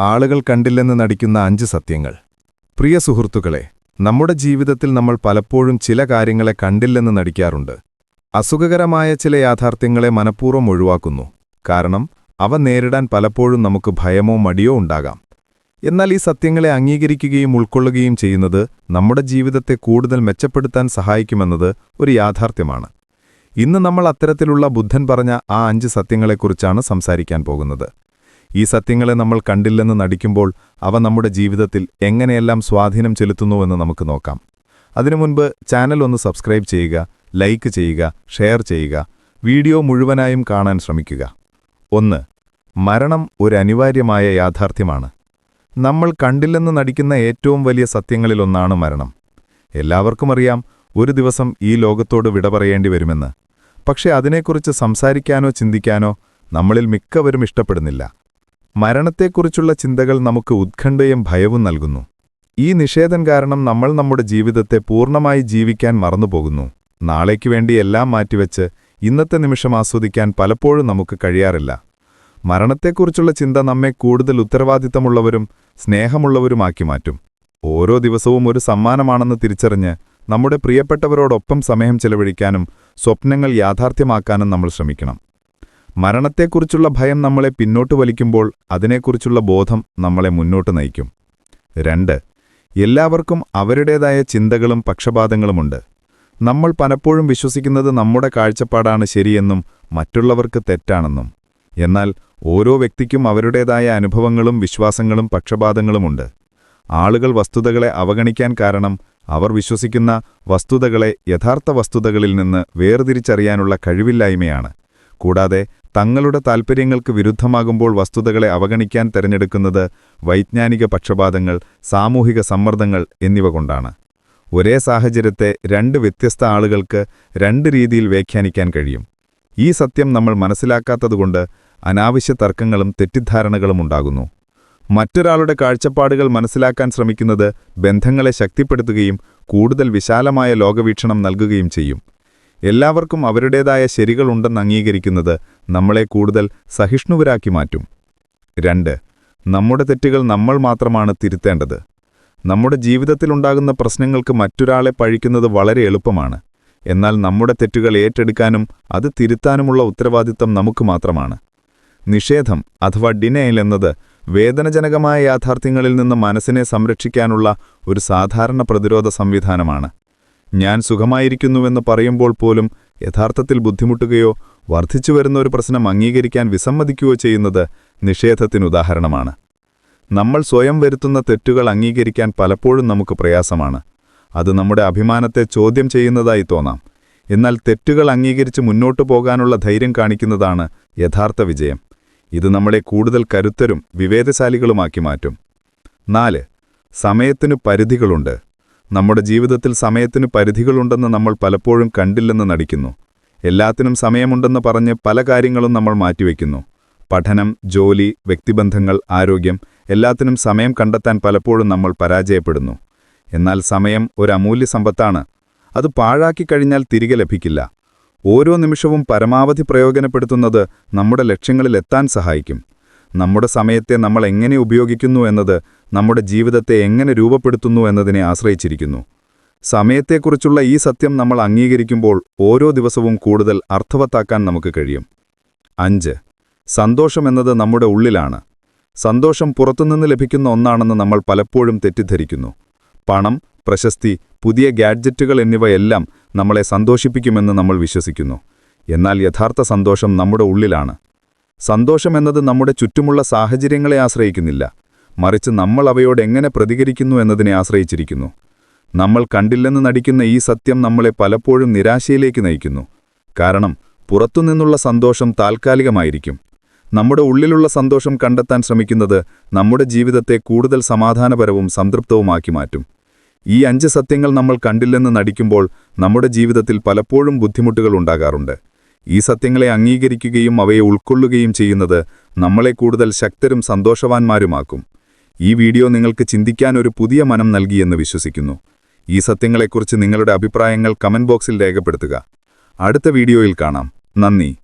ആളുകൾ കണ്ടില്ലെന്ന് നടിക്കുന്ന അഞ്ച് സത്യങ്ങൾ. പ്രിയ സുഹൃത്തുക്കളെ നമ്മുടെ ജീവിതത്തിൽ നമ്മൾ പലപ്പോഴും ചില കാര്യങ്ങളെ കണ്ടില്ലെന്ന് നടിക്കാറുണ്ട്. അസുഖകരമായ ചില യാഥാർത്ഥ്യങ്ങളെ മനഃപൂർവം ഒഴിവാക്കുന്നു. കാരണം അവ നേരിടാൻ പലപ്പോഴും നമുക്ക് ഭയമോ മടിയോ ഉണ്ടാകാം. എന്നാൽ ഈ സത്യങ്ങളെ അംഗീകരിക്കുകയും ഉൾക്കൊള്ളുകയും ചെയ്യുന്നത് നമ്മുടെ ജീവിതത്തെ കൂടുതൽ മെച്ചപ്പെടുത്താൻ സഹായിക്കുമെന്നത് ഒരു യാഥാർത്ഥ്യമാണ്. ഇന്ന് നമ്മൾ അത്തരത്തിലുള്ള ബുദ്ധൻ പറഞ്ഞ ആ അഞ്ച് സത്യങ്ങളെക്കുറിച്ചാണ് സംസാരിക്കാൻ പോകുന്നത്. ഈ സത്യങ്ങളെ നമ്മൾ കണ്ടില്ലെന്ന് നടിക്കുമ്പോൾ അവ നമ്മുടെ ജീവിതത്തിൽ എങ്ങനെയെല്ലാം സ്വാധീനം ചെലുത്തുന്നുവെന്ന് നമുക്ക് നോക്കാം. അതിനു മുൻപ് ചാനൽ ഒന്ന് സബ്സ്ക്രൈബ് ചെയ്യുക ലൈക്ക് ചെയ്യുക ഷെയർ ചെയ്യുക വീഡിയോ മുഴുവനായും കാണാൻ ശ്രമിക്കുക. ഒന്ന് മരണം ഒരു അനിവാര്യമായ യാഥാർത്ഥ്യമാണ്. നമ്മൾ കണ്ടില്ലെന്ന് നടിക്കുന്ന ഏറ്റവും വലിയ സത്യങ്ങളിലൊന്നാണ് മരണം. എല്ലാവർക്കും അറിയാം ഒരു ദിവസം ഈ ലോകത്തോട് വിട പറയേണ്ടി വരുമെന്ന്. പക്ഷേ അതിനെക്കുറിച്ച് സംസാരിക്കാനോ ചിന്തിക്കാനോ നമ്മളിൽ മിക്കവരും ഇഷ്ടപ്പെടുന്നില്ല. മരണത്തെക്കുറിച്ചുള്ള ചിന്തകൾ നമുക്ക് ഉത്കണ്ഠയും ഭയവും നൽകുന്നു. ഈ നിഷേധം കാരണം നമ്മൾ നമ്മുടെ ജീവിതത്തെ പൂർണമായി ജീവിക്കാൻ മറന്നുപോകുന്നു. നാളേക്കു വേണ്ടി എല്ലാം മാറ്റിവെച്ച് ഇന്നത്തെ നിമിഷം ആസ്വദിക്കാൻ പലപ്പോഴും നമുക്ക് കഴിയാറില്ല. മരണത്തെക്കുറിച്ചുള്ള ചിന്ത നമ്മെ കൂടുതൽ ഉത്തരവാദിത്തമുള്ളവരും സ്നേഹമുള്ളവരുമാക്കി മാറ്റും. ഓരോ ദിവസവും ഒരു സമ്മാനമാണെന്ന് തിരിച്ചറിഞ്ഞ് നമ്മുടെ പ്രിയപ്പെട്ടവരോടൊപ്പം സമയം ചെലവഴിക്കാനും സ്വപ്നങ്ങൾ യാഥാർത്ഥ്യമാക്കാനും നമ്മൾ ശ്രമിക്കണം. മരണത്തെക്കുറിച്ചുള്ള ഭയം നമ്മളെ പിന്നോട്ട് വലിക്കുമ്പോൾ അതിനെക്കുറിച്ചുള്ള ബോധം നമ്മളെ മുന്നോട്ട് നയിക്കും. രണ്ട് എല്ലാവർക്കും അവരുടേതായ ചിന്തകളും പക്ഷപാതങ്ങളുമുണ്ട്. നമ്മൾ പലപ്പോഴും വിശ്വസിക്കുന്നത് നമ്മുടെ കാഴ്ചപ്പാടാണ് ശരിയെന്നും മറ്റുള്ളവർക്ക് തെറ്റാണെന്നും. എന്നാൽ ഓരോ വ്യക്തിക്കും അവരുടേതായ അനുഭവങ്ങളും വിശ്വാസങ്ങളും പക്ഷപാതങ്ങളുമുണ്ട്. ആളുകൾ വസ്തുതകളെ അവഗണിക്കാൻ കാരണം അവർ വിശ്വസിക്കുന്ന വസ്തുതകളെ യഥാർത്ഥ വസ്തുതകളിൽ നിന്ന് വേർതിരിച്ചറിയാനുള്ള കഴിവില്ലായ്മയാണ്. കൂടാതെ തങ്ങളുടെ താൽപ്പര്യങ്ങൾക്ക് വിരുദ്ധമാകുമ്പോൾ വസ്തുതകളെ അവഗണിക്കാൻ തിരഞ്ഞെടുക്കുന്നത് വൈജ്ഞാനിക പക്ഷപാതങ്ങൾ സാമൂഹിക സമ്മർദ്ദങ്ങൾ എന്നിവ കൊണ്ടാണ്. ഒരേ സാഹചര്യത്തെ രണ്ട് വ്യത്യസ്ത ആളുകൾക്ക് രണ്ട് രീതിയിൽ വ്യാഖ്യാനിക്കാൻ കഴിയും. ഈ സത്യം നമ്മൾ മനസ്സിലാക്കാത്തതുകൊണ്ട് അനാവശ്യ തർക്കങ്ങളും തെറ്റിദ്ധാരണകളും ഉണ്ടാകുന്നു. മറ്റൊരാളുടെ കാഴ്ചപ്പാടുകൾ മനസ്സിലാക്കാൻ ശ്രമിക്കുന്നത് ബന്ധങ്ങളെ ശക്തിപ്പെടുത്തുകയും കൂടുതൽ വിശാലമായ ലോകവീക്ഷണം നൽകുകയും ചെയ്യും. എല്ലാവർക്കും അവരുടേതായ ശരികളുണ്ടെന്ന് അംഗീകരിക്കുന്നത് നമ്മളെ കൂടുതൽ സഹിഷ്ണുവരാക്കി മാറ്റും. രണ്ട് നമ്മുടെ തെറ്റുകൾ നമ്മൾ മാത്രമാണ് തിരുത്തേണ്ടത്. നമ്മുടെ ജീവിതത്തിലുണ്ടാകുന്ന പ്രശ്നങ്ങൾക്ക് മറ്റൊരാളെ പഴിക്കുന്നത് വളരെ എളുപ്പമാണ്. എന്നാൽ നമ്മുടെ തെറ്റുകൾ ഏറ്റെടുക്കാനും അത് തിരുത്താനുമുള്ള ഉത്തരവാദിത്തം നമുക്ക് മാത്രമാണ്. നിഷേധം അഥവാ ഡിനയൽ എന്നത് വേദനജനകമായ യാഥാർത്ഥ്യങ്ങളിൽ നിന്ന് മനസ്സിനെ സംരക്ഷിക്കാനുള്ള ഒരു സാധാരണ പ്രതിരോധ സംവിധാനമാണ്. ഞാൻ സുഖമായിരിക്കുന്നുവെന്ന് പറയുമ്പോൾ പോലും യഥാർത്ഥത്തിൽ ബുദ്ധിമുട്ടുകയോ വർദ്ധിച്ചുവരുന്ന ഒരു പ്രശ്നം അംഗീകരിക്കാൻ വിസമ്മതിക്കുകയോ ചെയ്യുന്നത് നിഷേധത്തിനുദാഹരണമാണ് നമ്മൾ സ്വയം വരുത്തുന്ന തെറ്റുകൾ അംഗീകരിക്കാൻ പലപ്പോഴും നമുക്ക് പ്രയാസമാണ്. അത് നമ്മുടെ അഭിമാനത്തെ ചോദ്യം ചെയ്യുന്നതായി തോന്നാം. എന്നാൽ തെറ്റുകൾ അംഗീകരിച്ച് മുന്നോട്ടു പോകാനുള്ള ധൈര്യം കാണിക്കുന്നതാണ് യഥാർത്ഥ വിജയം. ഇത് നമ്മളെ കൂടുതൽ കരുത്തരും വിവേകശാലികളുമാക്കി മാറ്റും. നാല് സമയത്തിനു പരിധികളുണ്ട്. നമ്മുടെ ജീവിതത്തിൽ സമയത്തിനു പരിധികളുണ്ടെന്ന് നമ്മൾ പലപ്പോഴും കണ്ടില്ലെന്ന് നടിക്കുന്നു. എല്ലാത്തിനും സമയമുണ്ടെന്ന് പറഞ്ഞ് പല കാര്യങ്ങളും നമ്മൾ മാറ്റിവെക്കുന്നു. പഠനം ജോലി വ്യക്തിബന്ധങ്ങൾ ആരോഗ്യം എല്ലാത്തിനും സമയം കണ്ടെത്താൻ പലപ്പോഴും നമ്മൾ പരാജയപ്പെടുന്നു. എന്നാൽ സമയം ഒരു അമൂല്യ സമ്പത്താണ്. അത് പാഴാക്കി കഴിഞ്ഞാൽ തിരികെ ലഭിക്കില്ല. ഓരോ നിമിഷവും പരമാവധി പ്രയോജനപ്പെടുത്തുന്നത് നമ്മുടെ ലക്ഷ്യങ്ങളിലെത്താൻ സഹായിക്കും. നമ്മുടെ സമയത്തെ നമ്മൾ എങ്ങനെ ഉപയോഗിക്കുന്നു എന്നത് നമ്മുടെ ജീവിതത്തെ എങ്ങനെ രൂപപ്പെടുത്തുന്നു എന്നതിനെ ആശ്രയിച്ചിരിക്കുന്നു. സമയത്തെക്കുറിച്ചുള്ള ഈ സത്യം നമ്മൾ അംഗീകരിക്കുമ്പോൾ ഓരോ ദിവസവും കൂടുതൽ അർത്ഥവത്താക്കാൻ നമുക്ക് കഴിയും. അഞ്ച്. സന്തോഷമെന്നത് നമ്മുടെ ഉള്ളിലാണ്. സന്തോഷം പുറത്തുനിന്ന് ലഭിക്കുന്ന ഒന്നാണെന്ന് നമ്മൾ പലപ്പോഴും തെറ്റിദ്ധരിക്കുന്നു. പണം പ്രശസ്തി പുതിയ ഗാഡ്ജറ്റുകൾ എന്നിവയെല്ലാം നമ്മളെ സന്തോഷിപ്പിക്കുമെന്ന് നമ്മൾ വിശ്വസിക്കുന്നു. എന്നാൽ യഥാർത്ഥ സന്തോഷം നമ്മുടെ ഉള്ളിലാണ്. സന്തോഷമെന്നത് നമ്മുടെ ചുറ്റുമുള്ള സാഹചര്യങ്ങളെ ആശ്രയിക്കുന്നില്ല. മറിച്ച് നമ്മൾ അവയോട് എങ്ങനെ പ്രതികരിക്കുന്നു എന്നതിനെ ആശ്രയിച്ചിരിക്കുന്നു. നമ്മൾ കണ്ടില്ലെന്ന് നടിക്കുന്ന ഈ സത്യം നമ്മളെ പലപ്പോഴും നിരാശയിലേക്ക് നയിക്കുന്നു. കാരണം പുറത്തുനിന്നുള്ള സന്തോഷം താൽക്കാലികമായിരിക്കും. നമ്മുടെ ഉള്ളിലുള്ള സന്തോഷം കണ്ടെത്താൻ ശ്രമിക്കുന്നത് നമ്മുടെ ജീവിതത്തെ കൂടുതൽ സമാധാനപരവും സംതൃപ്തവുമാക്കി മാറ്റും. ഈ അഞ്ച് സത്യങ്ങൾ നമ്മൾ കണ്ടില്ലെന്ന് നടിക്കുമ്പോൾ നമ്മുടെ ജീവിതത്തിൽ പലപ്പോഴും ബുദ്ധിമുട്ടുകൾ ഉണ്ടാകാറുണ്ട്. ഈ സത്യങ്ങളെ അംഗീകരിക്കുകയും അവയെ ഉൾക്കൊള്ളുകയും ചെയ്യുന്നത് നമ്മളെ കൂടുതൽ ശക്തരും സന്തോഷവാന്മാരുമാക്കും. ഈ വീഡിയോ നിങ്ങൾക്ക് ചിന്തിക്കാൻ ഒരു പുതിയ മനം നൽകിയെന്ന് വിശ്വസിക്കുന്നു. ഈ സത്യങ്ങളെക്കുറിച്ച് നിങ്ങളുടെ അഭിപ്രായങ്ങൾ കമന്റ് ബോക്സിൽ രേഖപ്പെടുത്തുക. അടുത്ത വീഡിയോയിൽ കാണാം. നന്ദി.